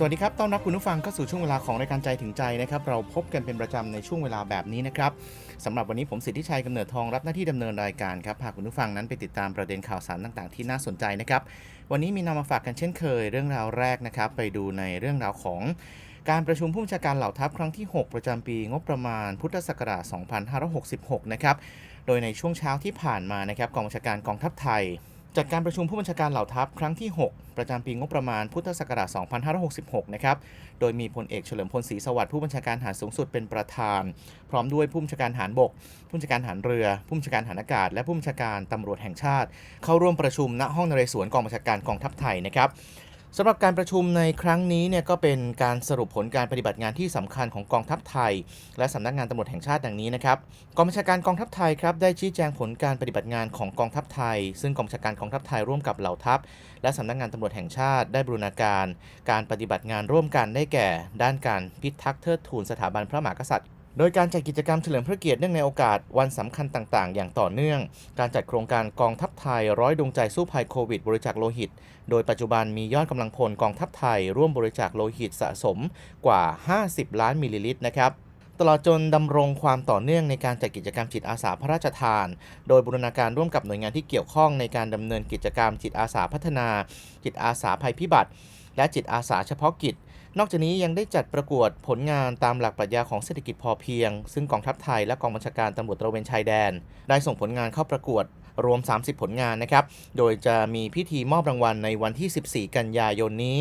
สวัสดีครับ ต้อนรับคุณผู้ฟังเข้าสู่ช่วงเวลาของรายการใจถึงใจนะครับ เราพบกันเป็นประจำในช่วงเวลาแบบนี้นะครับสำหรับวันนี้ผมสิทธิชัยกำเนิดทองรับหน้าที่ดำเนินรายการครับ พาคุณผู้ฟังนั้นไปติดตามประเด็นข่าวสารต่างๆ ที่น่าสนใจนะครับ วันนี้มีนำมาฝากกันเช่นเคย เรื่องราวแรกนะครับ ไปดูในเรื่องราวของการประชุมผู้บัญชาการเหล่าทัพครั้งที่ 6 ประจำปีงบประมาณพุทธศักราช 2566 นะครับ โดยในช่วงเช้าที่ผ่านมานะครับกองบัญชาการกองทัพไทย จัดการประชุมผู้บัญชาการเหล่าทัพครั้งที่ 6 ประจำปีงบประมาณพุทธศักราช 2566 นะครับ โดยมีพลเอกเฉลิมพลศรีสวัสดิ์ผู้บัญชาการทหารสูงสุดเป็นประธาน พร้อมด้วยผู้บัญชาการทหารบก ผู้บัญชาการทหารเรือ ผู้บัญชาการทหารอากาศ และผู้บัญชาการตำรวจแห่งชาติ เข้าร่วมประชุมณห้องนเรศวรกองบัญชาการกองทัพไทยนะครับ สำหรับการประชุมในครั้งนี้เนี่ยก็เป็นการสรุปผลการปฏิบัติงานที่สำคัญของกองทัพไทย และสำนักงานตำรวจแห่งชาติดังนี้นะครับกองบัญชาการกองทัพไทยครับได้ชี้แจงผลการปฏิบัติงานของกองทัพไทย ซึ่งกองบัญชาการกองทัพไทยร่วมกับเหล่าทัพ และสำนักงานตำรวจแห่งชาติ ได้บรูรณาการ การปฏิบัติงานร่วมกันได้แก่ ด้านการพิทักษ์เทิดทูนสถาบันพระมหากษัตริย์ โดยการจัดกิจกรรมเฉลิมพระเกียรติเนื่องในโอกาสวันสำคัญต่างๆ อย่างต่อเนื่อง การจัดโครงการกองทัพไทยร้อยดวงใจสู้ภัยโควิด บริจาคโลหิต โดยปัจจุบันมียอดกำลังพลกองทัพไทย ร่วมบริจาคโลหิตสะสมกว่า 50 ล้านมิลลิลิตรนะครับตลอดจนดำรงความต่อเนื่องในการจัดกิจกรรมจิตอาสาพระราชทาน โดยบูรณาการร่วมกับหน่วยงานที่เกี่ยวข้องในการดำเนินกิจกรรมจิตอาสาพัฒนา จิตอาสาภัยพิบัติ และจิตอาสาเฉพาะกิจ นอกจากนี้ยังได้จัดประกวดผลงานตามหลักปรัชญาของเศรษฐกิจพอเพียง ซึ่งกองทัพไทยและกองบัญชาการตำรวจตระเวนชายแดน ได้ส่งผลงานเข้าประกวดรวม 30 ผลงานนะครับ โดยจะมีพิธีมอบรางวัลในวันที่ 14 กันยายนนี้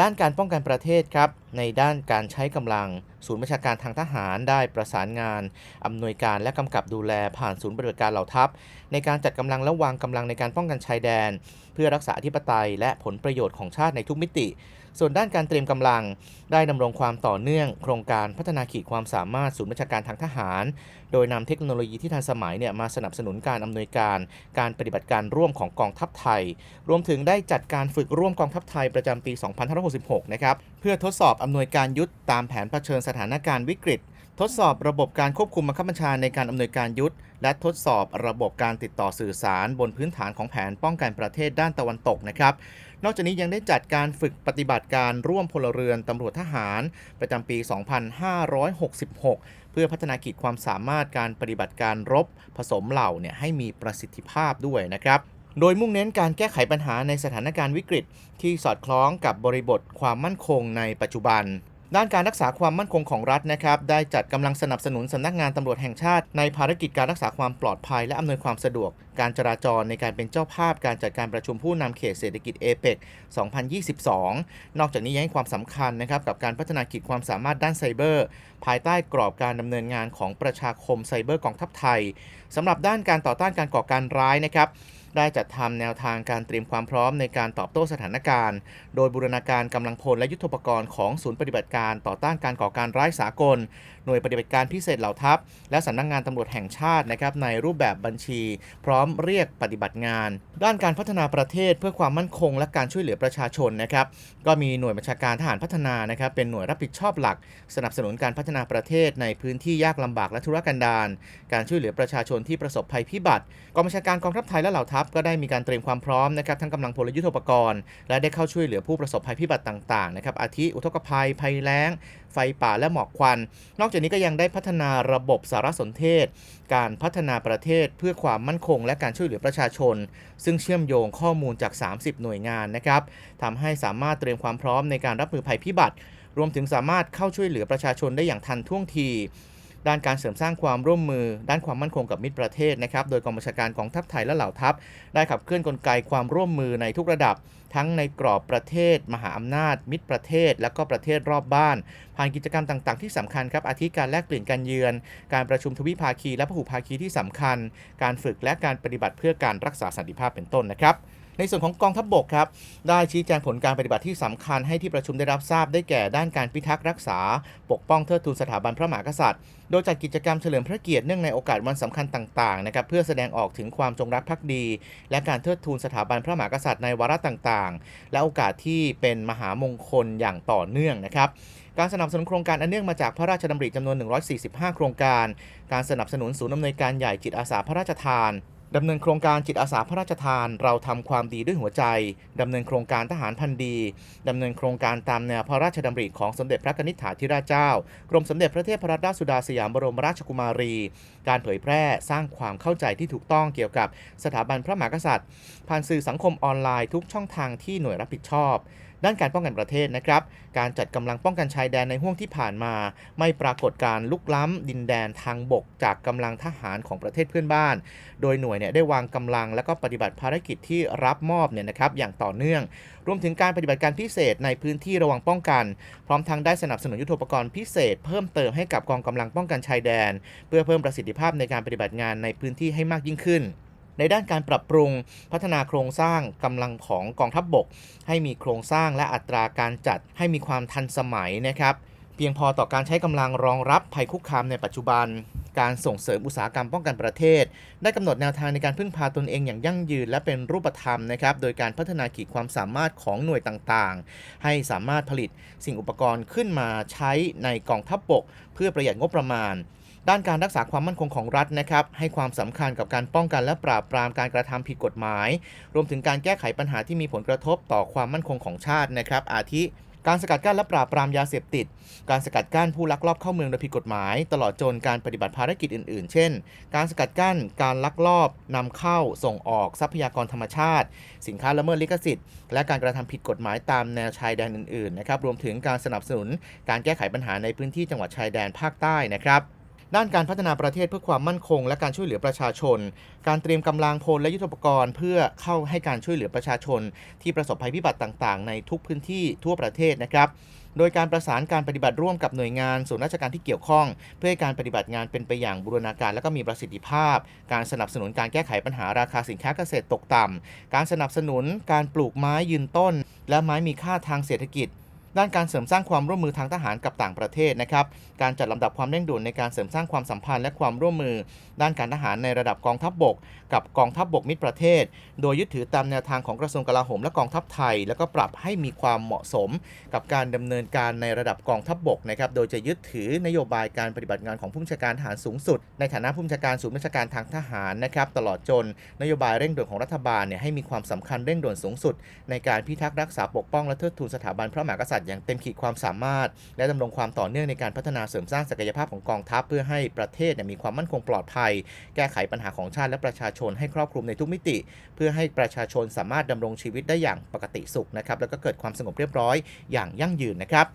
ด้านการป้องกันประเทศครับ ในด้านการใช้กำลัง ศูนย์บัญชาการทางทหารได้ประสานงานอำนวยการและกำกับดูแลผ่านศูนย์ปฏิบัติการเหล่าทัพ ในการจัดกำลังและวางกำลังในการป้องกันชายแดน เพื่อรักษาอธิปไตยและผลประโยชน์ของชาติในทุกมิติ ส่วนด้านการเตรียมกำลัง ได้ดำรงความต่อเนื่องโครงการพัฒนาขีดความสามารถศูนย์บัญชการทางทหาร โดยนำเทคโนโลยีที่ทันสมัยเนี่ยมาสนับสนุนการอำนวยการการปฏิบัติการร่วมของกองทัพไทย รวมถึงได้จัดการฝึกร่วมกองทัพไทยประจำปี 2566 นะครับเพื่อทดสอบอำนวยการยุทธตามแผนเผชิญสถานการณ์วิกฤตทดสอบระบบการควบคุมบังคับบัญชาในการอำนวยการยุทธและทดสอบระบบการติดต่อสื่อสารบนพื้นฐานของแผนป้องกันประเทศด้านตะวันตกนะครับ นอกจากนี้ยังได้จัดการฝึกปฏิบัติการร่วมพลเรือนตำรวจทหาร ประจำปี 2566 เพื่อพัฒนาขีดความสามารถการปฏิบัติการรบผสมเหล่าเนี่ยให้มีประสิทธิภาพด้วยนะครับโดยมุ่งเน้นการแก้ไขปัญหาในสถานการณ์วิกฤต ที่สอดคล้องกับบริบทความมั่นคงในปัจจุบัน ด้านการรักษาความมั่นคงของรัฐนะครับได้จัดกำลังสนับสนุนสำนักงานตำรวจแห่งชาติ ในภารกิจการรักษาความปลอดภัย และอำนวยความสะดวก การจราจรในการเป็นเจ้าภาพ การจัดการประชุมผู้นำเขตเศรษฐกิจเอเปก2022 นอกจากนี้ยังให้ความสำคัญนะครับกับการพัฒนาขีดความสามารถด้านไซเบอร์ ภายใต้กรอบการดำเนินงานของประชาคมไซเบอร์กองทัพไทยสำหรับด้านการต่อต้านการก่อการร้ายนะครับ ได้จัดทำแนวทางการเตรียมความพร้อมในการตอบโต้สถานการณ์ โดยบูรณาการกำลังพลและยุทธปกรณ์ของศูนย์ปฏิบัติการต่อต้านการก่อการร้ายสากล หน่วยปฏิบัติการพิเศษเหล่าทัพ และสำนักงานตำรวจแห่งชาตินะครับในรูปแบบบัญชี พร้อมเรียกปฏิบัติงาน ด้านการพัฒนาประเทศเพื่อความมั่นคง และการช่วยเหลือประชาชนนะครับก็มีหน่วยบัญชาการทหารพัฒนานะครับเป็นหน่วยรับผิดชอบหลัก สนับสนุนการพัฒนาประเทศในพื้นที่ยากลำบากและทุรกันดารการช่วยเหลือประชาชนที่ประสบภัยพิบัติกองบัญชาการกองทัพไทยและเหล่าทัพก็ได้มีการเตรียมความพร้อมนะครับทั้งกำลังพลและยุทโธปกรณ์ และได้เข้าช่วยเหลือผู้ประสบภัยพิบัติต่างๆนะครับอาทิอุทกภัย ภัยแล้ง ไฟป่าและหมอกควัน นอกจากนี้ก็ยังได้พัฒนาระบบสารสนเทศ การพัฒนาประเทศเพื่อความมั่นคง และการช่วยเหลือประชาชน ซึ่งเชื่อมโยงข้อมูลจาก 30 หน่วยงานนะครับทำให้สามารถเตรียมความพร้อมในการรับมือภัยพิบัติ รวมถึงสามารถเข้าช่วยเหลือประชาชนได้อย่างทันท่วงที ด้านการเสริมสร้างความร่วมมือ ด้านความมั่นคงกับมิตรประเทศนะครับ โดยกองบัญชาการกองทัพไทยและเหล่าทัพ ได้ขับเคลื่อนกลไกความร่วมมือในทุกระดับ ทั้งในกรอบประเทศ มหาอำนาจ มิตรประเทศ และก็ประเทศรอบบ้าน ผ่านกิจกรรมต่างๆ ที่สำคัญครับอาทิการแลกเปลี่ยนการเยือน การประชุมทวิภาคีและพหุภาคีที่สำคัญ การฝึกและการปฏิบัติเพื่อการรักษาสันติภาพเป็นต้นนะครับ ในส่วนของกองทัพบบกครับได้ชี้แจงผลการปฏิบัติที่สำคัญให้ที่ประชุมได้รับทราบได้แก่ด้านการพิทักษ์รักษา ปกป้องเทิดทูนสถาบันพระมหากษัตริย์ โดยจัดกิจกรรมเฉลิมพระเกียรติเนื่องในโอกาสวันสำคัญต่างๆนะครับเพื่อแสดงออกถึงความจงรักภักดี และการเทิดทูนสถาบันพระมหากษัตริย์ในวาระต่างๆ และโอกาสที่เป็นมหามงคลอย่างต่อเนื่องนะครับการสนับสนุนโครงการอันเนื่องมาจากพระราชดำริจำนวน 145 โครงการ การสนับสนุนศูนย์อำนวยการใหญ่จิตอาสาพระราชทาน ดำเนินโครงการจิตอาสาพระราชทาน เราทำความดีด้วยหัวใจ ดำเนินโครงการทหารพันดี ดำเนินโครงการตามแนวพระราชดำริของสมเด็จพระนิธิถาธิราชเจ้า กรมสมเด็จพระเทพรัตนราชสุดาสยามบรมราชกุมารี การเผยแพร่สร้างความเข้าใจที่ถูกต้องเกี่ยวกับสถาบันพระมหากษัตริย์ ผ่านสื่อสังคมออนไลน์ทุกช่องทางที่หน่วยรับผิดชอบ ด้านการป้องกันประเทศนะครับ การจัดกำลังป้องกันชายแดนในห่วงที่ผ่านมา ไม่ปรากฏการลุกล้ำดินแดนทางบกจากกำลังทหารของประเทศเพื่อนบ้าน โดยหน่วยเนี่ยได้วางกำลังและก็ปฏิบัติภารกิจที่รับมอบเนี่ยนะครับอย่างต่อเนื่อง รวมถึงการปฏิบัติการพิเศษในพื้นที่ระวังป้องกัน พร้อมทั้งได้สนับสนุนยุทโธปกรณ์พิเศษ เพิ่มเติมให้กับกองกำลังป้องกันชายแดน เพื่อเพิ่มประสิทธิภาพในการปฏิบัติงานในพื้นที่ให้มากยิ่งขึ้น ในด้านการปรับปรุงพัฒนาโครงสร้างกำลังของกองทัพบบก ให้มีโครงสร้างและอัตราการจัดให้มีความทันสมัยนะครับเพียงพอต่อการใช้กำลังรองรับภัยคุกคามในปัจจุบัน การส่งเสริมอุตสาหกรรมป้องกันประเทศ ได้กำหนดแนวทางในการพึ่งพาตนเองอย่างยั่งยืน และเป็นรูปธรรมนะครับ โดยการพัฒนาขีดความสามารถของหน่วยต่างๆ ให้สามารถผลิตสิ่งอุปกรณ์ขึ้นมาใช้ในกองทัพบบก เพื่อประหยัดงบประมาณ ด้านการรักษาความมั่นคงของรัฐนะครับให้ความสำคัญกับการป้องกันและปราบปรามการกระทำผิดกฎหมาย รวมถึงการแก้ไขปัญหาที่มีผลกระทบต่อความมั่นคงของชาตินะครับ อาทิ การสกัดกั้นและปราบปรามยาเสพติด การสกัดกั้นผู้ลักลอบเข้าเมืองโดยผิดกฎหมาย ตลอดจนการปฏิบัติภารกิจอื่น ๆ เช่น การสกัดกั้นการลักลอบนำเข้าส่งออกทรัพยากรธรรมชาติ สินค้าละเมิดลิขสิทธิ์ และการกระทำผิดกฎหมายตามแนวชายแดนอื่น ๆ นะครับ รวมถึงการสนับสนุน การแก้ไขปัญหาในพื้นที่จังหวัดชายแดนภาคใต้นะครับ ด้านการพัฒนาประเทศเพื่อความมั่นคง และการช่วยเหลือประชาชน การเตรียมกำลังพลและยุทธปกรณ์ เพื่อเข้าให้การช่วยเหลือประชาชน ที่ประสบภัยพิบัติต่างๆ ในทุกพื้นที่ทั่วประเทศนะครับโดยการประสานการปฏิบัติร่วมกับหน่วยงานส่วนราชการที่เกี่ยวข้อง เพื่อให้การปฏิบัติงานเป็นไปอย่างบูรณาการและก็มีประสิทธิภาพ การสนับสนุนการแก้ไขปัญหาราคาสินค้าเกษตรตกต่ำการสนับสนุนการปลูกไม้ยืนต้น และไม้มีค่าทางเศรษฐกิจ ด้านการเสริมสร้างความร่วมมือทางทหารกับต่างประเทศนะครับ การจัดลำดับความเร่งด่วนในการเสริมสร้างความสัมพันธ์และความร่วมมือ ด้านการทหารในระดับกองทัพบบก กับกองทัพบบกมิตรประเทศ โดยยึดถือตามแนวทางของกระทรวงกลาโหมและกองทัพไทย แล้วก็ปรับให้มีความเหมาะสม กับการดำเนินการในระดับกองทัพบบกนะครับ โดยจะยึดถือนโยบายการปฏิบัติงานของผู้บัญชาการทหารสูงสุด ในฐานะผู้บัญชาการศูนย์บัญชาการทางทหารนะครับตลอดจนนโยบายเร่งด่วนของรัฐบาลเนี่ยให้มีความสำคัญเร่งด่วนสูงสุด ในการพิทักษ์รักษาปกป้องและเทิดทูนสถาบันพระมหากษัตริย์อย่างเต็มขีดความสามารถ และดำรงความต่อเนื่องในการพัฒนาเสริมสร้างศักยภาพของกองทัพ เพื่อให้ประเทศมีความมั่นคงปลอดภัย แก้ไขปัญหาของชาติและประชาชนให้ครอบคลุมในทุกมิติ เพื่อให้ประชาชนสามารถดำรงชีวิตได้อย่างปกติสุขนะครับแล้วก็เกิดความสงบเรียบร้อยอย่างยั่งยืนนะครับ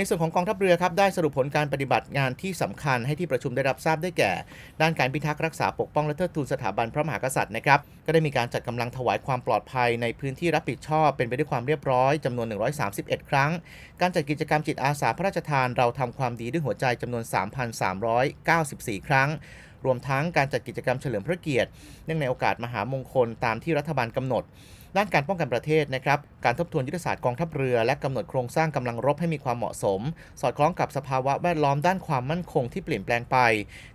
ในส่วนของกองทัพเรือครับได้สรุปผลการปฏิบัติงานที่สำคัญให้ที่ประชุมได้รับทราบได้แก่ ด้านการพิทักษ์รักษาปกป้องและเทิดทูนสถาบันพระมหากษัตริย์นะครับก็ได้มีการจัดกำลังถวายความปลอดภัยในพื้นที่รับผิดชอบ เป็นไปด้วยความเรียบร้อยจำนวน 131 ครั้ง การจัดกิจกรรมจิตอาสาพระราชทานเราทำความดีด้วยหัวใจจำนวน 3,394 ครั้งรวมทั้งการจัดกิจกรรมเฉลิมพระเกียรติเนื่องในโอกาสมหามงคลตามที่รัฐบาลกำหนด ด้านการป้องกันประเทศนะครับ การทบทวนยุทธศาสตร์กองทัพเรือ และกำหนดโครงสร้างกำลังรบให้มีความเหมาะสม สอดคล้องกับสภาวะแวดล้อมด้านความมั่นคงที่เปลี่ยนแปลงไป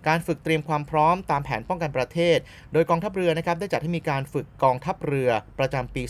การฝึกเตรียมความพร้อมตามแผนป้องกันประเทศ โดยกองทัพเรือนะครับได้จัดให้มีการฝึกกองทัพเรือประจำปี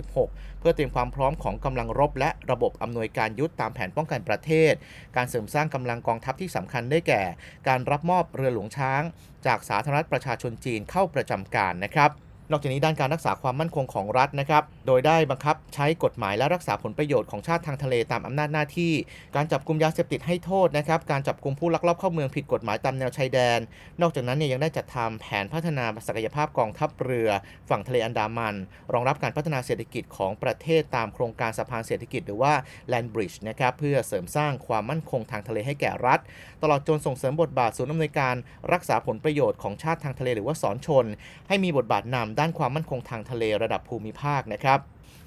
2566 เพื่อเตรียมความพร้อมของกำลังรบ และระบบอำนวยการยุทธตามแผนป้องกันประเทศ การเสริมสร้างกำลังกองทัพที่สำคัญได้แก่ การรับมอบเรือหลวงช้าง จากสาธารณรัฐประชาชนจีนเข้าประจำการนะครับ นอกจากนี้ด้านการรักษาความมั่นคงของรัฐนะครับ โดยได้บังคับใช้กฎหมายและรักษาผลประโยชน์ของชาติทางทะเลตามอำนาจหน้าที่ การจับกลุ่มยาเสพติดให้โทษนะครับ การจับกลุ่มผู้ลักลอบเข้าเมืองผิดกฎหมายตามแนวชายแดน นอกจากนั้นเนี่ยยังได้จัดทำแผนพัฒนาศักยภาพกองทัพเรือ ฝั่งทะเลอันดามัน รองรับการพัฒนาเศรษฐกิจของประเทศตามโครงการสะพานเศรษฐกิจหรือว่า Land Bridge นะครับเพื่อเสริมสร้างความมั่นคงทางทะเลให้แก่รัฐ ตลอดจนส่งเสริมบทบาทศูนย์อำนวยการรักษาผลประโยชน์ของชาติทางทะเลหรือว่าสอนชน ให้มีบทบาทนำด้านความมั่นคงทางทะเลระดับภูมิภาคนะครับ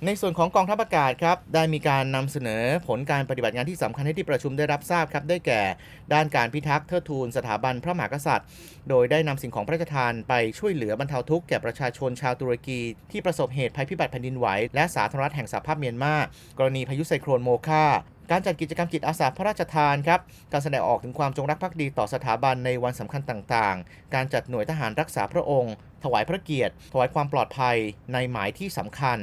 ในส่วนของกองทัพอากาศครับได้มีการนำเสนอผลการปฏิบัติงานที่สำคัญให้ที่ประชุมได้รับทราบครับได้แก่ ด้านการพิทักษ์เทิดทูนสถาบันพระมหากษัตริย์ โดยได้นำสิ่งของพระราชทานไปช่วยเหลือบรรเทาทุกข์แก่ประชาชนชาวตุรกีที่ประสบเหตุภัยพิบัติแผ่นดินไหวและสาธารณรัฐแห่งสหภาพเมียนมา กรณีพายุไซโครนโมคา การจัดกิจกรรมจิตอาสาพระราชทานครับ การแสดงออกถึงความจงรักภักดีต่อสถาบันในวันสำคัญต่างๆ การจัดหน่วยทหารรักษาพระองค์ ถวายพระเกียรติ ถวายความปลอดภัยในหมายที่สำคัญ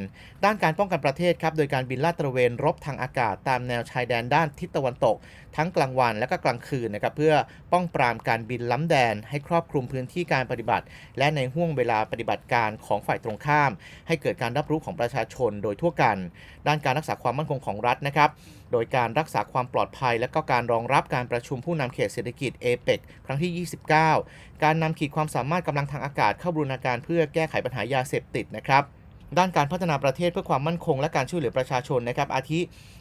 ด้านการป้องกันประเทศครับ โดยการบินลาดตระเวนรบทางอากาศตามแนวชายแดนด้านทิศตะวันตก ทั้งกลางวันและก็กลางคืนนะครับ เพื่อป้องปรามการบินล้ำแดน ให้ครอบคลุมพื้นที่การปฏิบัติ และในห่วงเวลาปฏิบัติการของฝ่ายตรงข้าม ให้เกิดการรับรู้ของประชาชนโดยทั่วกัน ด้านการรักษาความมั่นคงของรัฐนะครับโดยการรักษาความปลอดภัย และก็การรองรับการประชุมผู้นำเขตเศรษฐกิจเอเปกครั้งที่ 29 การนำขีดความสามารถกำลังทางอากาศเข้าบรูรณาการเพื่อแก้ไขปัญหายาเสพติดนะครับ ด้านการพัฒนาประเทศเพื่อความมั่นคงและการช่วยเหลือประชาชนนะครับ อาทิ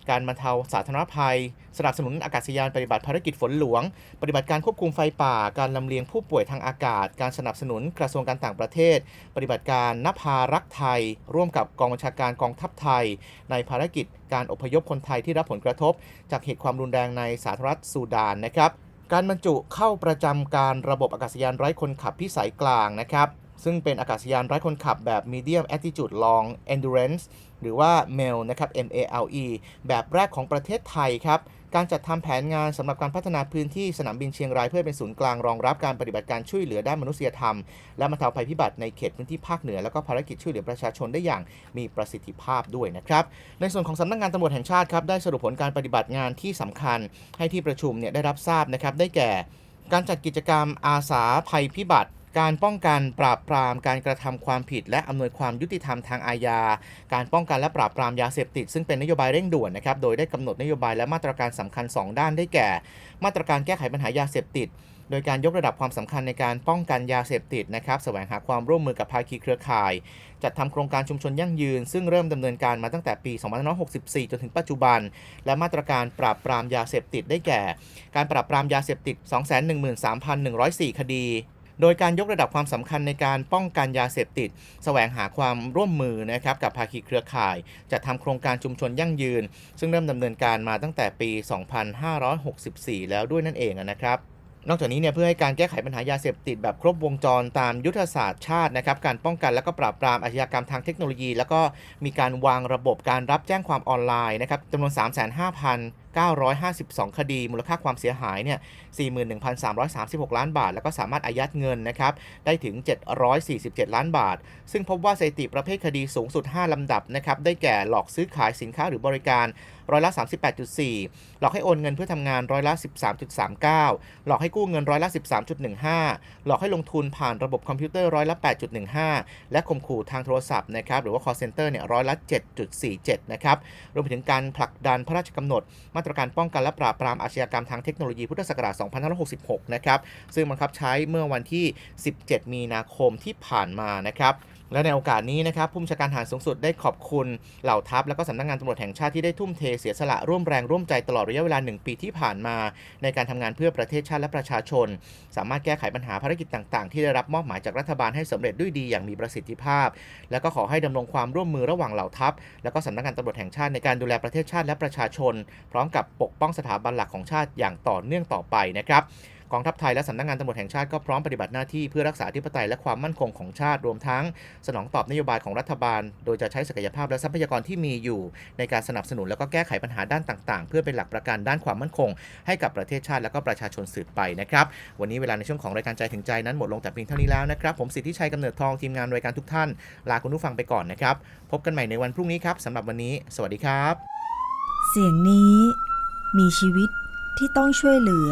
การบรรเทาสาธารณภัย สนับสนุนอากาศยานปฏิบัติภารกิจฝนหลวง ปฏิบัติการควบคุมไฟป่า การลำเลียงผู้ป่วยทางอากาศ การสนับสนุนกระทรวงการต่างประเทศ ปฏิบัติการนภารักไทย ร่วมกับกองบัญชาการกองทัพไทย ในภารกิจการอพยพคนไทยที่รับผลกระทบ จากเหตุความรุนแรงในสาธารณรัฐซูดานนะครับการบรรจุเข้าประจำการระบบอากาศยานไร้คนขับพิสัยกลางนะครับ ซึ่งเป็นอากาศยานไร้คนขับแบบ medium altitude long endurance หรือว่า MEL นะครับ MALE แบบแรกของประเทศไทยครับ การจัดทำแผนงานสำหรับการพัฒนาพื้นที่สนามบินเชียงรายเพื่อเป็นศูนย์กลางรองรับการปฏิบัติการช่วยเหลือด้านมนุษยธรรม และบรรเทาภัยพิบัติในเขตพื้นที่ภาคเหนือ แล้วก็ภารกิจช่วยเหลือประชาชนได้อย่างมีประสิทธิภาพด้วยนะครับ ในส่วนของสำนักงานตำรวจแห่งชาติครับได้สรุปผลการปฏิบัติงานที่สำคัญ ให้ที่ประชุมเนี่ยได้รับทราบนะครับได้แก่ การจัดกิจกรรมอาสาภัยพิบัติ การป้องกันปราบปรามการกระทำความผิด และอำนวยความยุติธรรมทางอาญา การป้องกันและปราบปรามยาเสพติด ซึ่งเป็นนโยบายเร่งด่วนนะครับ โดยได้กำหนดนโยบายและมาตรการสำคัญ 2 ด้านได้แก่ มาตรการแก้ไขปัญหายาเสพติด โดยการยกระดับความสำคัญในการป้องกันยาเสพติดนะครับ แสวงหาความร่วมมือกับภาคีเครือข่าย จัดทำโครงการชุมชนยั่งยืน ซึ่งเริ่มดำเนินการมาตั้งแต่ปี 2564 จนถึงปัจจุบัน และมาตรการปราบปรามยาเสพติดได้แก่ การปราบปรามยาเสพติด 213,104 คดี โดยการยกระดับความสำคัญในการป้องกันยาเสพติด แสวงหาความร่วมมือนะครับกับภาคีเครือข่ายจัดทำโครงการชุมชนยั่งยืน ซึ่งเริ่มดำเนินการมาตั้งแต่ปี 2564 แล้วด้วยนั่นเองนะครับนอกจากนี้เนี่ยเพื่อให้การแก้ไขปัญหายาเสพติดแบบครบวงจรตามยุทธศาสตร์ชาตินะครับการป้องกันและก็ปราบปรามอาชญากรรมทางเทคโนโลยี แล้วก็มีการวางระบบการรับแจ้งความออนไลน์นะครับจำนวน 35,000 952 คดี มูลค่าความเสียหายเนี่ย 41,336 ล้านบาท แล้วก็สามารถอายัดเงินนะครับ ได้ถึง 747 ล้านบาท ซึ่งพบว่าสถิติประเภทคดีสูงสุด 5 ลำดับนะครับ ได้แก่หลอกซื้อขายสินค้าหรือบริการร้อยละ 38.4 หลอกให้โอนเงินเพื่อทำงานร้อยละ 13.39 หลอกให้กู้เงินร้อยละ 13.15 หลอกให้ลงทุนผ่านระบบคอมพิวเตอร์ร้อยละ 8.15 และข่มขู่ทางโทรศัพท์นะครับ หรือว่า call center เนี่ยร้อยละ 7.47 นะครับ รวมไปถึงการผลักดันพระราชกำหนดมาตรการป้องกันและปราบปรามอาชญากรรมทางเทคโนโลยีพุทธศักราช2566 นะครับ ซึ่งบังคับใช้เมื่อวันที่ 17 มีนาคมที่ผ่านมานะครับ และในโอกาสนี้นะครับผู้บัญชาการทหารสูงสุดได้ขอบคุณเหล่าทัพและก็สำนักงานตำรวจแห่งชาติที่ได้ทุ่มเทเสียสละร่วมแรงร่วมใจตลอดระยะเวลา 1 ปีที่ผ่านมา ในการทำงานเพื่อประเทศชาติและประชาชน สามารถแก้ไขปัญหาภารกิจต่าง ๆ ที่ได้รับมอบหมายจากรัฐบาลให้สำเร็จด้วยดีอย่างมีประสิทธิภาพ และก็ขอให้ดำรงความร่วมมือระหว่างเหล่าทัพ และก็สำนักงานตำรวจแห่งชาติในการดูแลประเทศชาติและประชาชน พร้อมกับปกป้องสถาบันหลักของชาติอย่างต่อเนื่องต่อไปนะครับ กองทัพไทยและสำนักงานตำรวจแห่งชาติก็พร้อมปฏิบัติหน้าที่เพื่อรักษาธิปไตยและความมั่นคงของชาติรวมทั้ง สนองตอบนโยบายของรัฐบาล โดยจะใช้ศักยภาพและทรัพยากรที่มีอยู่ ในการสนับสนุนและก็แก้ไขปัญหาด้านต่างๆ เพื่อเป็นหลักประกันด้านความมั่นคง ให้กับประเทศชาติและก็ประชาชนสืบไปนะครับวันนี้เวลาในช่วงของรายการใจถึงใจนั้นหมดลงแต่เพียงเท่านี้แล้วนะครับผมสิทธิชัยกำเนิดทองทีมงานรายการทุกท่านลาคุณผู้ฟังไปก่อนนะครับพบกันใหม่ในวันพรุ่งนี้ครับสำหรับวันนี้ สวัสดีครับ เสียงนี้มีชีวิตที่ต้องช่วยเหลือ